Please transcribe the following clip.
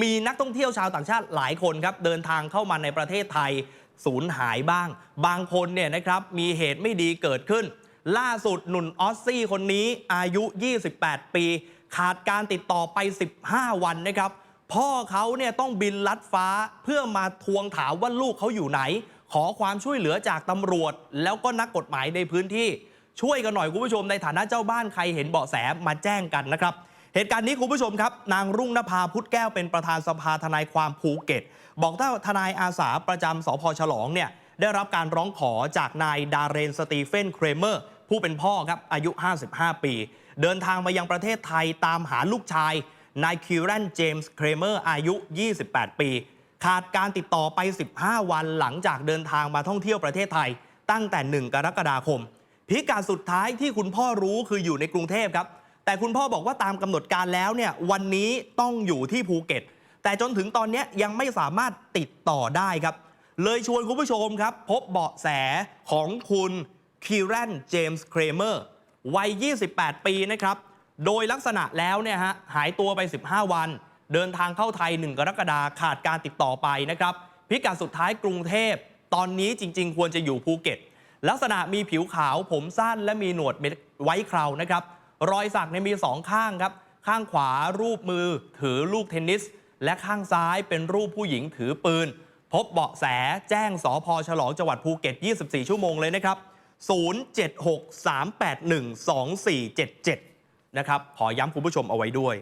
มีนักท่องเที่ยวชาวต่างชาติหลายคนครับเดินทางเข้ามาในประเทศไทยสูญหายบ้าง บางคนเนี่ยนะครับมีเหตุไม่ดีเกิดขึ้น ล่าสุดหนุ่นออสซี่คนนี้อายุ 28 ปี ขาดการติดต่อไป 15 วันนะครับ พ่อเขาเนี่ยต้องบินลัดฟ้าเพื่อมาทวงถามว่าลูกเขาอยู่ไหน ขอความช่วยเหลือจากตำรวจ แล้วก็นักกฎหมายในพื้นที่ ช่วยกันหน่อยคุณผู้ชมในฐานะเจ้าบ้านใครเห็นเบาะแสมาแจ้งกันนะครับ เหตุการณ์นี้คุณผู้ชมครับ นางรุ่งนภาพุทธแก้วเป็นประธานสภาทนายความภูเก็ต บอกว่าทนายอาสาประจำสพฉลองเนี่ยได้รับการร้องขอจากนายดาเรนสตีเฟนเครเมอร์ ผู้เป็นพ่อครับ อายุ 55 ปี เดินทางมายังประเทศไทยตามหาลูกชายนายคิวแรนเจมส์เครเมอร์อายุ 28 ปี ขาดการติดต่อไป 15 วันหลังจากเดินทางมาท่องเที่ยวประเทศไทย ตั้งแต่ 1 กรกฎาคม พิกัดสุดท้ายที่คุณพ่อรู้คืออยู่ในกรุงเทพครับ แต่คุณพ่อบอกว่าตามกำหนดการแล้วเนี่ยวันนี้ต้องอยู่ที่ภูเก็ต แต่จนถึงตอนนี้ยังไม่สามารถติดต่อได้ครับ เลยชวนคุณผู้ชมครับ พบเบาะแสของคุณคีแรนเจมส์เครเมอร์วัย 28 ปีนะครับ โดยลักษณะแล้วเนี่ยฮะหายตัวไป 15 วัน เดินทางเข้าไทย 1 กรกฎาขาดการติดต่อไปนะครับ พิกัดสุดท้ายกรุงเทพ ตอนนี้จริง ๆ ควรจะอยู่ภูเก็ต ลักษณะมีผิวขาวผมสั้นและมีหนวดไว้เคราวนะครับ รอยสักเนี่ยมีสองข้างครับ ข้างขวารูปมือถือลูกเทนนิส และข้างซ้ายเป็นรูปผู้หญิงถือปืน พบเบาะแสแจ้งสพฉลองจังหวัดภูเก็ต 24 ชั่วโมงเลยนะครับ 076 381 2477 นะครับ ขอย้ำคุณผู้ชมเอาไว้ด้วย